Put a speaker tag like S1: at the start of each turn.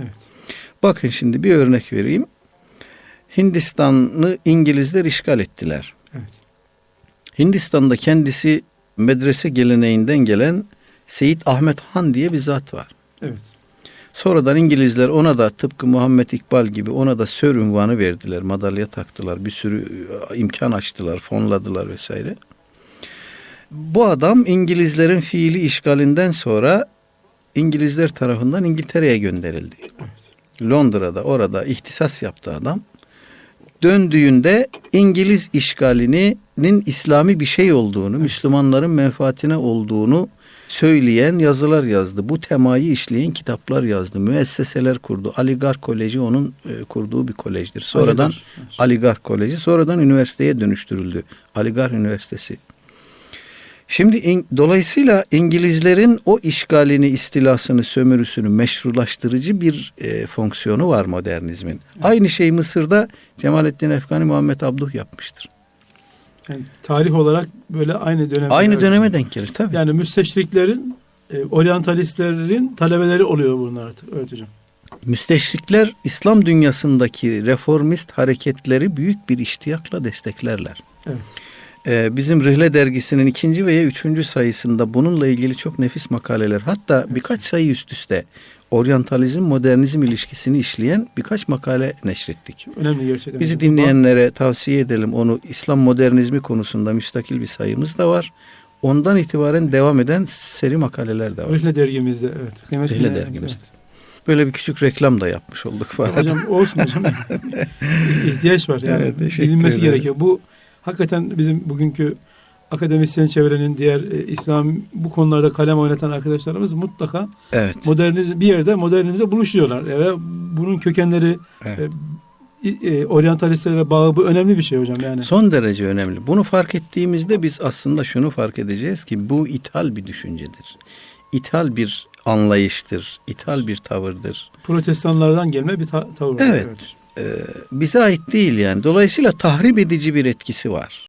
S1: Evet.
S2: Bakın şimdi bir örnek vereyim. Hindistan'ı İngilizler işgal ettiler.
S1: Evet.
S2: Hindistan'da kendisi medrese geleneğinden gelen Seyit Ahmet Han diye bir zat var.
S1: Evet.
S2: Sonradan İngilizler ona da tıpkı Muhammed İkbal gibi ona da sör ünvanı verdiler. Madalya taktılar. Bir sürü e, imkan açtılar, fonladılar vesaire. Bu adam İngilizlerin fiili işgalinden sonra İngilizler tarafından İngiltere'ye gönderildi. Londra'da orada ihtisas yaptı adam. Döndüğünde İngiliz işgalinin İslami bir şey olduğunu, Müslümanların menfaatine olduğunu söyleyen yazılar yazdı. Bu temayı işleyen kitaplar yazdı. Müesseseler kurdu. Aligar Koleji onun e, kurduğu bir kolejdir. Sonradan
S1: Aligar.
S2: Aligar Koleji sonradan üniversiteye dönüştürüldü. Aligar Üniversitesi. Şimdi in- dolayısıyla İngilizlerin o işgalini, istilasını, sömürüsünü meşrulaştırıcı bir e, fonksiyonu var modernizmin. Aynı şey Mısır'da Cemalettin Efkani Muhammed Abduh yapmıştır.
S1: Yani tarih olarak böyle aynı dönem.
S2: Aynı
S1: Evet.
S2: döneme denk gelir tabii.
S1: Yani müsteşriklerin, e, oryantalistlerin talebeleri oluyor bunlar artık. Evet hocam.
S2: Müsteşrikler İslam dünyasındaki reformist hareketleri büyük bir iştiyakla desteklerler.
S1: Evet.
S2: Ee, bizim Rihle dergisinin ikinci veya üçüncü sayısında bununla ilgili çok nefis makaleler hatta birkaç sayı üst üste oryantalizm modernizm ilişkisini işleyen birkaç makale neşrettik.
S1: Önemli gerçekten.
S2: Bizi dinleyenlere tavsiye edelim onu İslam modernizmi konusunda müstakil bir sayımız da var. Ondan itibaren devam eden seri makaleler de var.
S1: Rihle dergimizde evet. Kıymetli
S2: Rihle
S1: evet,
S2: dergimizde. Böyle bir küçük reklam da yapmış olduk
S1: evet.
S2: falan.
S1: Hocam olsun hocam. İhtiyaç var yani.
S2: Evet,
S1: bilinmesi
S2: ederim.
S1: gerekiyor. Bu hakikaten bizim bugünkü akademisyen çevrenin diğer e, İslam bu konularda kalem oynatan arkadaşlarımız mutlaka
S2: Evet.
S1: moderniz bir yerde modernizmle buluşuyorlar. E, Ve bunun kökenleri
S2: evet.
S1: e, e, oryantalistlere bağı bu önemli bir şey hocam yani.
S2: Son derece önemli. Bunu fark ettiğimizde biz aslında şunu fark edeceğiz ki bu ithal bir düşüncedir. İthal bir anlayıştır, ithal bir tavırdır.
S1: Protestanlardan gelme bir ta- tavır.
S2: Evet. Ee, bize ait değil yani. Dolayısıyla tahrip edici bir etkisi var.